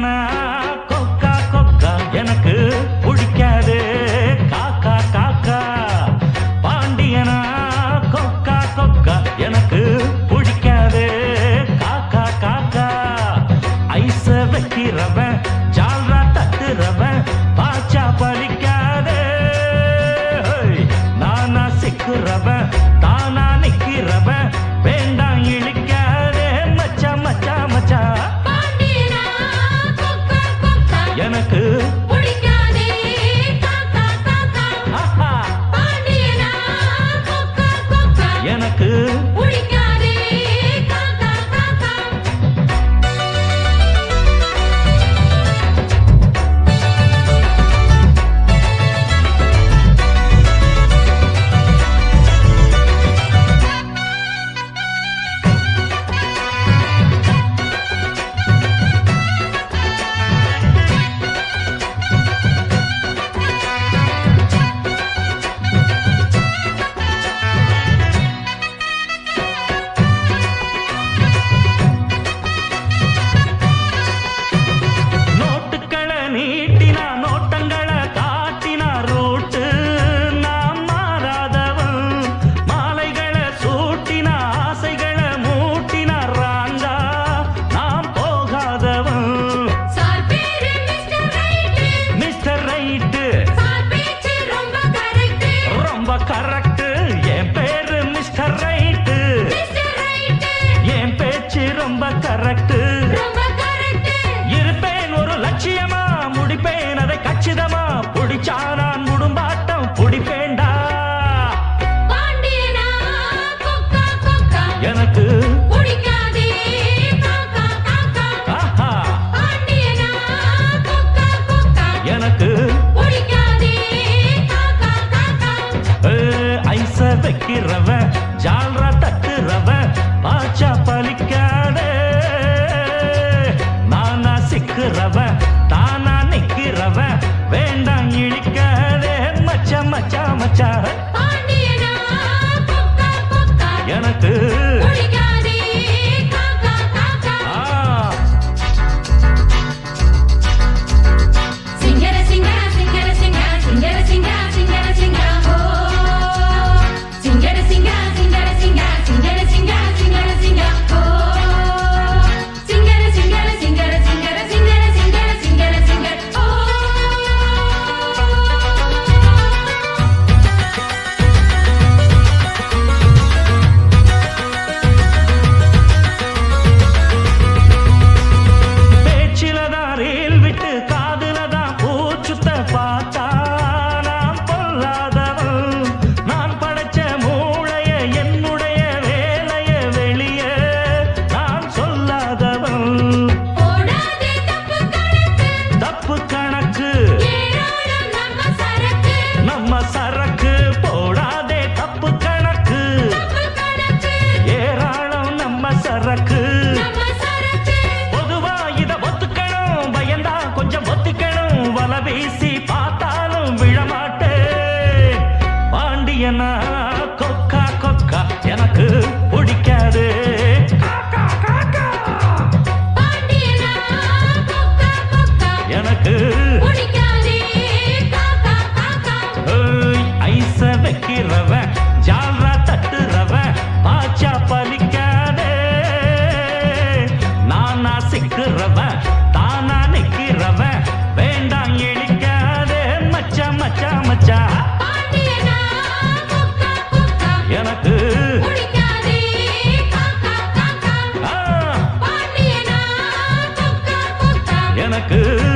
ஏன்னா கொக்கா கொக்கா எனக்கு பிடிக்காது. காக்கா காக்கா பாண்டியனா? கொக்கா கொக்கா எனக்கு चाहत வீசி பார்த்தாலும் விழமாட்டேன். பாண்டியனா கொக்கா கொக்கா எனக்கு பிடிக்காது. எனக்கு எனக்கு